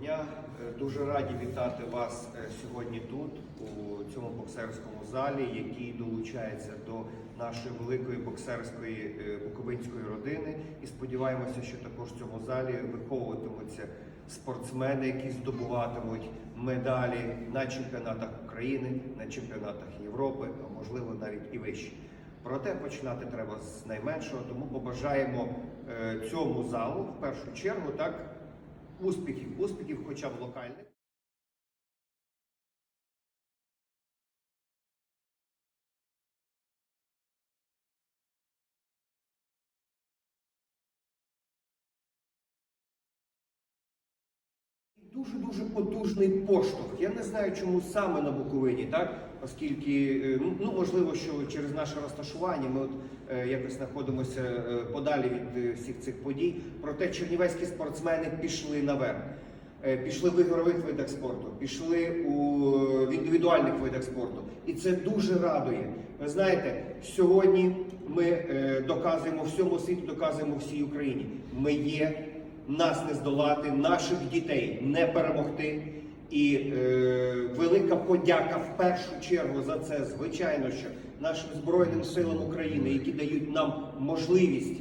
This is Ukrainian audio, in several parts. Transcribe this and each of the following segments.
Дня. Е, Дуже раді вітати вас е, сьогодні тут, у цьому боксерському залі, який долучається до нашої великої боксерської е, буковинської родини. І сподіваємося, що також в цьому залі виховуватимуться спортсмени, які здобуватимуть медалі на чемпіонатах України, на чемпіонатах Європи, а можливо навіть і вище. Проте починати треба з найменшого, тому побажаємо цьому залу в першу чергу так успіхів, успіхів, хоча б локальних. Дуже дуже потужний поштовх. Я не знаю, чому саме на Буковині, так оскільки е, ну, ну можливо, що через наше розташування ми от е, якось знаходимося е, подалі від всіх цих подій. Проте чернівецькі спортсмени пішли наверх. Пішли в ігрових видах спорту, пішли у в індивідуальних видах спорту, і це дуже радує. Ви знаєте, сьогодні ми доказуємо всьому світу, доказуємо всій Україні. Ми є, нас не здолати, наших дітей не перемогти. І е, велика подяка в першу чергу за це, звичайно, що нашим Збройним силам України, які дають нам можливість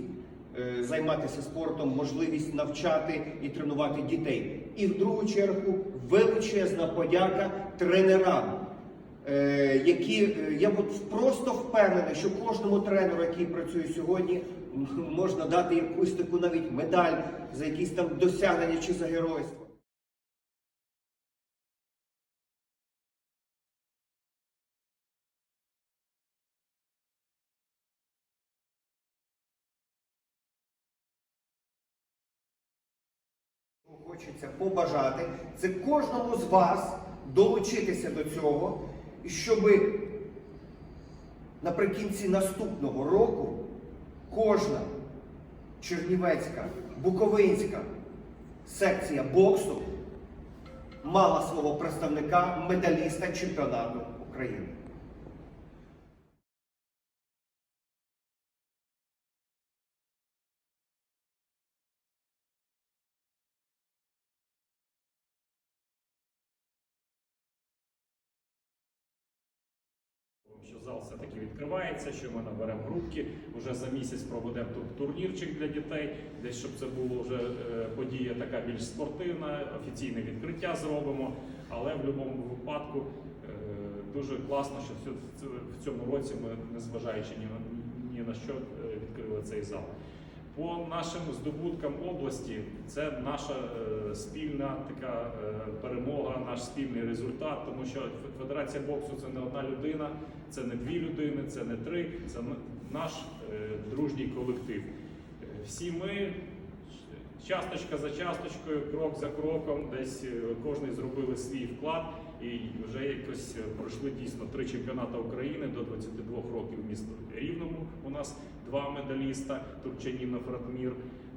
е, займатися спортом, можливість навчати і тренувати дітей. І в другу чергу величезна подяка тренерам, е, які е, я от просто впевнений, що кожному тренеру, який працює сьогодні, можна дати якусь таку навіть медаль за якісь там досягнення чи за геройство. Хочеться побажати це кожному з вас долучитися до цього, щоб наприкінці наступного року кожна чернівецька, буковинська секція боксу мала свого представника медаліста чемпіонату України. Зал все-таки відкривається, що ми наберемо групки. Вже за місяць проведемо турнірчик для дітей, десь щоб це була вже е, подія така більш спортивна, офіційне відкриття зробимо. Але в будь-якому випадку е, дуже класно, що в цьому році ми, незважаючи ні на що, е, відкрили цей зал. По нашим здобуткам області це наша е, спільна така е, перемога, наш спільний результат, тому що Федерація боксу це не одна людина, це не дві людини, це не три, це наш е, дружній колектив. Всі ми часточка за часточкою, крок за кроком, десь е, кожен зробили свій вклад. І вже якось е, пройшли дійсно три чемпіонати України до 22 років в місто Рівному. У нас два медаліста Турчанінов Ратмір,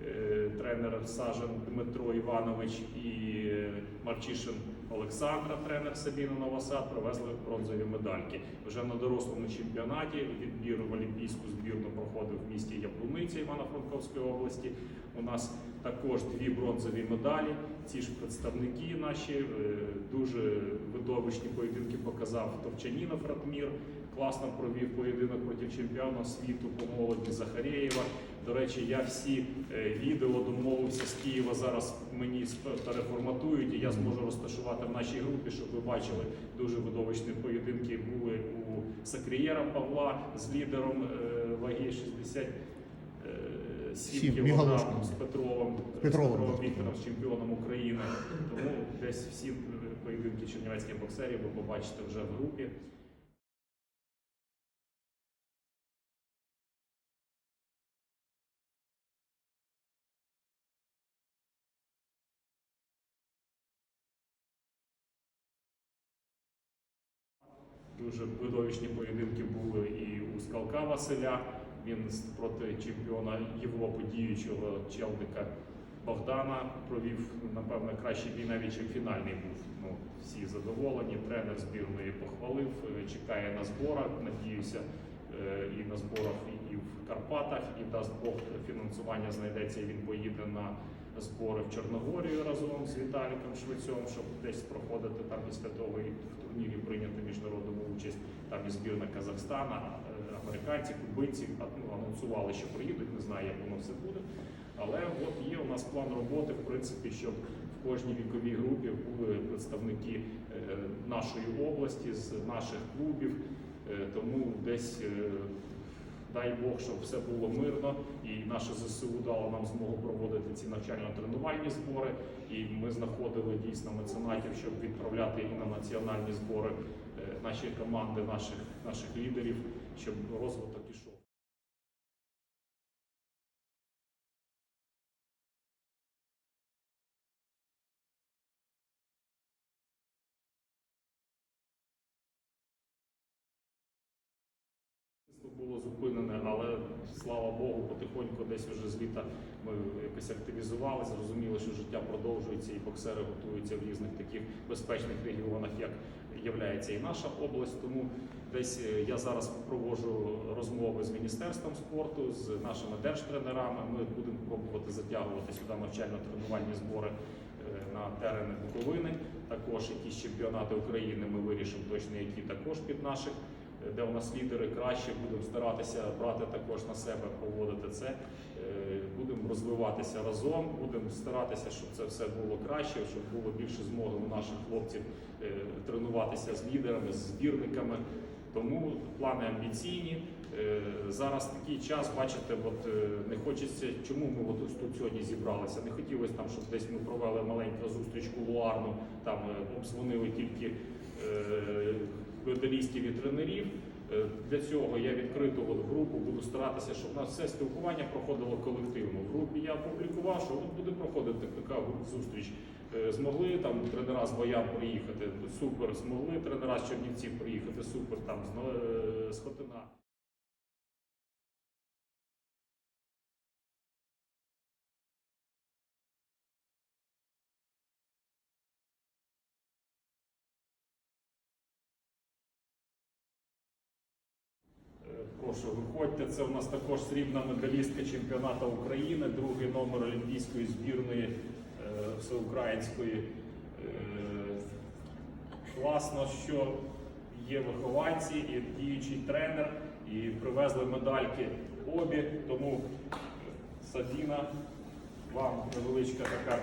е, тренер Сажен Дмитро Іванович і е, Марчишин Олександра, тренер Сабіна Новосад, привезли бронзові медальки. Вже на дорослому чемпіонаті відбір в олімпійську збірну проходив в місті Яблуниця Івано-Франковської області. У нас також дві бронзові медалі. Ці ж представники наші дуже видовищні поєдинки показав Товчанінов Ратмір. Класно провів поєдинок проти чемпіона світу по молоді Захарєєва. До речі, я всі е, відео домовився з Києва. Зараз мені переформатують, і я зможу розташувати в нашій групі, щоб ви бачили дуже видовищні поєдинки. Були у Сакрієра Павла з лідером е, ваги 60 е, Сім, 7 кг Мігалошком. з Петровим, Петровим. Віктором, з чемпіоном України. Тому десь всі поєдинки чернівецьких боксерів ви побачите вже в групі. Дуже видовищні поєдинки були і у Скалка Василя. Він проти чемпіона Європи діючого челника Богдана провів, напевно, кращий бій навіть чим фінальний був. Ну, всі задоволені. Тренер збірної похвалив, е, чекає на зборах. Надіюся, е, і на зборах, і- в Карпатах, і дасть Бог фінансування знайдеться. і Він поїде на збори в Чорногорію разом з Віталіком Швецьом, щоб десь проходити там після того і в турнірі прийняти міжнародну участь. Там і збірна Казахстана, е, американці, кубинці ну, анонсували, що приїдуть. Не знаю, як воно все буде. Але от є у нас план роботи, в принципі, щоб в кожній віковій групі були представники е, нашої області з наших клубів. Е, Тому десь е, дай Бог, щоб все було мирно, і наше ЗСУ дало нам змогу проводити ці навчально-тренувальні збори. І ми знаходили дійсно меценатів, щоб відправляти і на національні збори наші команди, наших, наших лідерів, щоб розвиток ішов. Було зупинене, але слава Богу, потихоньку десь вже з літа ми якось активізували, зрозуміли, що життя продовжується, і боксери готуються в різних таких безпечних регіонах, як являється і наша область. Тому десь е, я зараз проводжу розмови з міністерством спорту, з нашими держтренерами. Ми будемо пробувати затягувати сюди навчально-тренувальні збори е, на терени Буковини. Також якісь чемпіонати України ми вирішимо точно, які також під наших де у нас лідери краще, будемо старатися брати також на себе, проводити це. Е, Будемо розвиватися разом, будемо старатися, щоб це все було краще, щоб було більше змоги у наших хлопців е, тренуватися з лідерами, з збірниками. Тому плани амбіційні. Е, Зараз такий час, бачите, от не хочеться, чому ми от тут сьогодні зібралися. Не хотілося там, щоб десь ми провели маленьку зустріч кулуарну, там обдзвонили тільки медалістів і тренерів. Е, Для цього я відкриту от групу буду старатися, щоб у нас все спілкування проходило колективно. В групі я опублікував, що буде проходити така зустріч. Е, Змогли там тренера з Боян приїхати, супер. Змогли тренера з Чернівців приїхати, супер. Там з, е, з Хотина. Прошу, виходьте. Це у нас також срібна медалістка чемпіонату України, другий номер олімпійської збірної е, всеукраїнської. Е, Класно, що є вихованці і діючий тренер, і привезли медальки обі. Тому е, Сабіна, вам невеличка така.